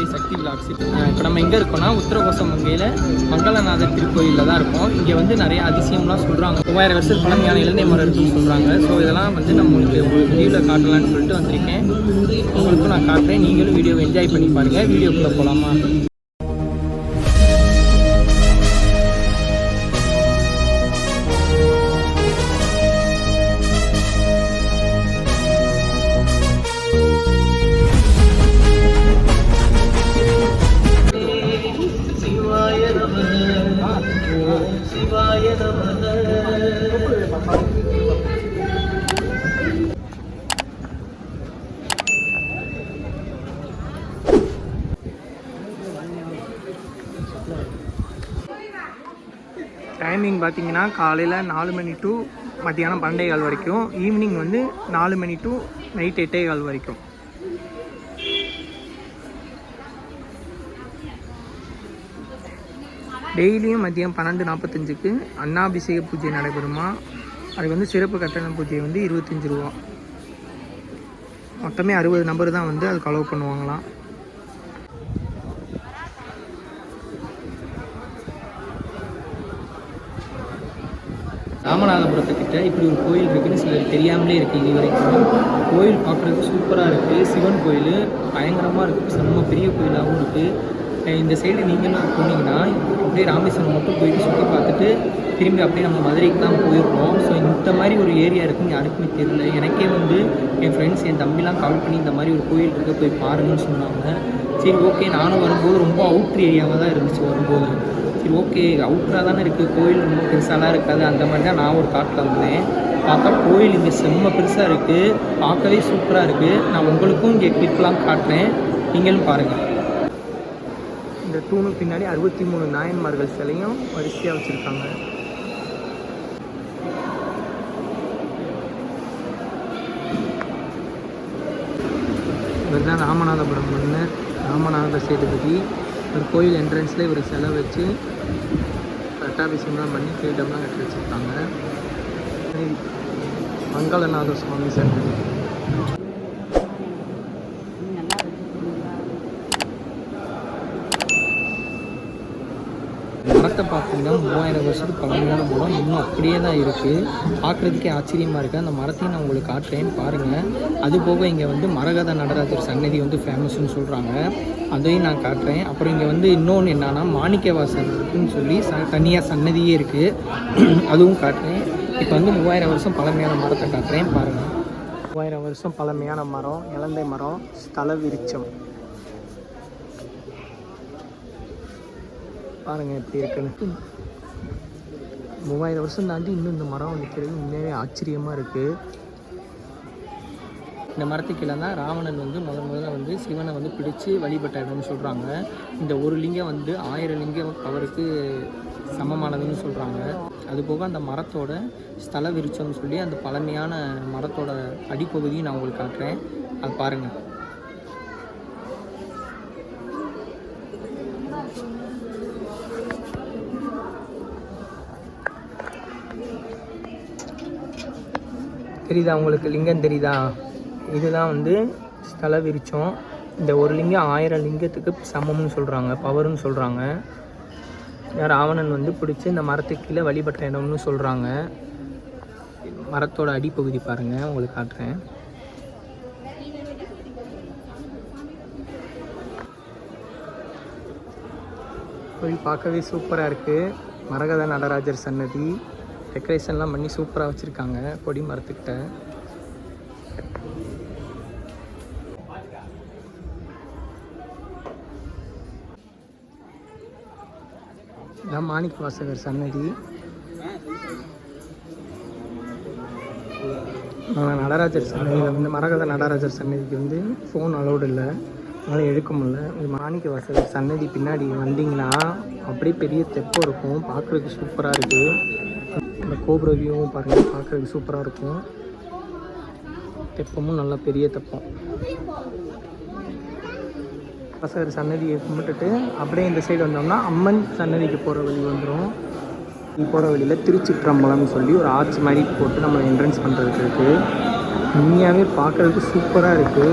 ஸ்ரீ சக்தி vlogs இப்போ நம்ம எங்கே இருக்கோம்னா உத்தரகோசம் மங்கையில் மங்களநாதர் திருக்கோயிலில் தான் இருக்கோம். இங்கே வந்து நிறைய அதிசயம்லாம் சொல்கிறாங்க மூவாயிரம் வருஷம் பழமையான இளந்தை மரம் இருக்குன்னு சொல்கிறாங்க ஸோ இதெல்லாம் வந்து நம்ம உங்களுக்கு லீவில் காட்டலாம்னு சொல்லிட்டு வந்திருக்கேன். உங்களுக்கும் நான் காட்டுறேன். நீங்களும் வீடியோவை என்ஜாய் பண்ணி பாருங்கள் வீடியோக்குள்ளே போகலாமா சிவாய டைமிங் பார்த்தீங்கன்னா காலையில் நாலு மணி டு மத்தியானம் பன்னெண்டே கால் வரைக்கும். ஈவினிங் வந்து நாலு மணி டு நைட் எட்டே கால் வரைக்கும். டெய்லியும் மதியம் பன்னெண்டு நாற்பத்தஞ்சுக்கு அன்னாபிஷேக பூஜை நடைபெறுமா? அதுக்கு வந்து சிறப்பு கட்டண பூஜை வந்து இருபத்தஞ்சி ரூபா. மொத்தமே அறுபது நம்பர் தான் வந்து அதுக்கு அலோவ் பண்ணுவாங்களாம். ராமநாதபுரத்துக்கிட்ட இப்படி ஒரு கோயில் இருக்குதுன்னு சிலர் தெரியாமலே இருக்குது இது வரைக்கும். கோயில் பார்க்குறதுக்கு சூப்பராக இருக்குது சிவன் கோயில் பயங்கரமாக இருக்குது செம்ம பெரிய கோயிலாகவும் இருக்குது இந்த சைடு நீங்களும் போனீங்கன்னா அப்படியே ராமேஸ்வரம் மட்டும் போயிட்டு சுற்றி பார்த்துட்டு திரும்பி அப்படியே நம்ம மதுரைக்கு தான் போயிருக்கோம். ஸோ இந்த மாதிரி ஒரு ஏரியா இருக்குன்னு யாருக்குமே தெரியல. எனக்கே வந்து என் ஃப்ரெண்ட்ஸ் என் தம்பிலாம் கால் பண்ணி இந்த மாதிரி ஒரு கோயில் இருக்க போய் பாருங்கன்னு சொன்னாங்க. சரி ஓகே நானும் வரும்போது ரொம்ப அவுட்ரு ஏரியாவாக தான் இருந்துச்சு வரும்போது. சரி ஓகே அவுட்ராக தானே இருக்குது கோயில் ரொம்ப பெருசாலாம் இருக்காது. அந்த மாதிரி தான் நான் ஒரு தாட்டில் வந்தேன். பார்த்தா கோயில் இங்கே செம்ம பெருசாக இருக்குது பார்க்கவே சூப்பராக இருக்குது நான் உங்களுக்கும் இங்கே கிளிப்லாம் காட்டுறேன். நீங்களும் பாருங்கள் இந்த தூணு பின்னாடி அறுபத்தி மூணு நாயன்மார்கள் சிலையும் வரிசையாக வச்சுருக்காங்க. இவர் தான் ராமநாதபுரம் மன்னர் ராமநாத சேதுபதி. ஒரு கோயில் என்ட்ரன்ஸில் இவர் சிலை வச்சு பட்டாபிஷேகம் பண்ணி கிரீடம்லாம் கட்டி வச்சுருக்காங்க. மங்களநாத சுவாமி சன்னதி படத்தை பார்த்தீங்கன்னா மூவாயிரம் வருஷத்துக்கு பழமையான மரம் இன்னும் அப்படியே தான் இருக்குது பார்க்குறதுக்கே ஆச்சரியமாக இருக்குது அந்த மரத்தையும் நான் உங்களுக்கு காட்டுறேன். பாருங்கள் அது போக இங்கே வந்து மரகத நடராஜர் சன்னதி வந்து ஃபேமஸ்னு சொல்கிறாங்க அதையும் நான் காட்டுறேன். அப்புறம் இங்கே வந்து இன்னொன்று என்னன்னா மாணிக்கவாசன் இருக்குன்னு சொல்லி ச தனியாக சன்னதியே இருக்குது அதுவும் காட்டுறேன். இப்போ வந்து மூவாயிரம் வருஷம் பழமையான மரத்தை காட்டுறேன். பாருங்கள் மூவாயிரம் வருஷம் பழமையான மரம் இலந்தை மரம் ஸ்தல விருச்சம் பாருங்கள் எப்படி இருக்குன்னு. மூவாயிரம் வருஷம் தாண்டி இன்னும் இந்த மரம் நிற்கிறது உண்மையாகவே ஆச்சரியமாக இருக்குது இந்த மரத்துக்கு கீழே தான் ராவணன் வந்து முதல் முதல்ல வந்து சிவனை வந்து பிடிச்சு வழிபட்ட இடம்னு சொல்கிறாங்க இந்த ஒரு லிங்கம் வந்து ஆயிரம் லிங்கம் அவருக்கு சமமானதுன்னு சொல்கிறாங்க அதுபோக அந்த மரத்தோட ஸ்தல விருச்சம்னு சொல்லி அந்த பழமையான மரத்தோட அடிப்பகுதியும் நான் உங்களுக்கு காட்டுறேன். அது பாருங்கள் தெரியுதா உங்களுக்கு? லிங்கம் தெரியுதா? இதுதான் வந்து ஸ்தல விரிச்சம் இந்த ஒரு லிங்கம் ஆயிரம் லிங்கத்துக்கு சமம்னு சொல்கிறாங்க பவர்னு சொல்கிறாங்க ராவணன் வந்து பிடிச்சி இந்த மரத்துக்கு கீழே வழிபட்ட இடம்னு சொல்கிறாங்க மரத்தோட அடிப்பகுதி பாருங்கள் உங்களுக்கு காட்டுறேன். கோயில் பார்க்கவே சூப்பராக இருக்குது மரகத நடராஜர் சன்னதி. டெக்கரேஷன்லாம் பண்ணி சூப்பராக வச்சுருக்காங்க. கொடி மரத்துக்கிட்ட. இதான் மாணிக்க வாசகர் சன்னதி. நடராஜர் சன்னதியில் வந்து மரகத நடராஜர் சன்னதிக்கு வந்து ஃபோன் அலௌடு இல்லை. அதனால் எடுக்க முடியல. இது மாணிக்க வாசகர் சன்னதி பின்னாடி வந்தீங்கன்னா அப்படியே பெரிய தெப்பம் இருக்கும். பார்க்குறதுக்கு சூப்பராக இருக்குது அந்த கோபுர வியூவும் பாருங்கள் பார்க்குறதுக்கு சூப்பராக இருக்கும். தெப்பமும் நல்லா பெரிய தெப்பம். பசகர் சன்னதியை கும்பிட்டுட்டு அப்படியே இந்த சைடு வந்தோம்னா அம்மன் சன்னதிக்கு போகிற வழி வந்துடும் போகிற வழியில் திருச்சிற்றம்பலம்னு சொல்லி ஒரு ஆர்ச் மாதிரி போட்டு நம்ம என்ட்ரன்ஸ் பண்ணுறதுக்கு இருக்குது உண்மையாகவே பார்க்குறதுக்கு சூப்பராக இருக்குது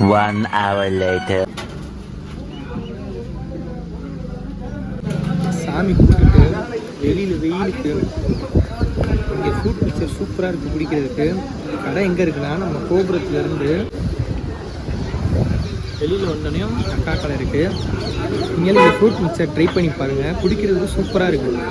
One hour later. சாமி கும்பிட்டுட்டு வெளியில் வெயிலுக்கு இங்கே ஃப்ரூட் பிக்சர் சூப்பராக இருக்குது குடிக்கிறதுக்கு. கடை எங்கே இருக்குன்னா நம்ம கோபுரத்துலேருந்து வெளியில் வந்தோடனையும் அக்கா கடை இருக்குது இங்கே இந்த ஃப்ரூட் மிக்சர் ட்ரை பண்ணி பாருங்கள் குடிக்கிறதுக்கு சூப்பராக இருக்குது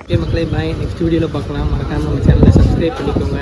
ஓகே மக்களே பாய் நெக்ஸ்ட் வீடியோவில் பார்க்கலாம். மறக்காமல் நம்ம சேனலை சப்ஸ்கிரைப் பண்ணிக்கோங்க.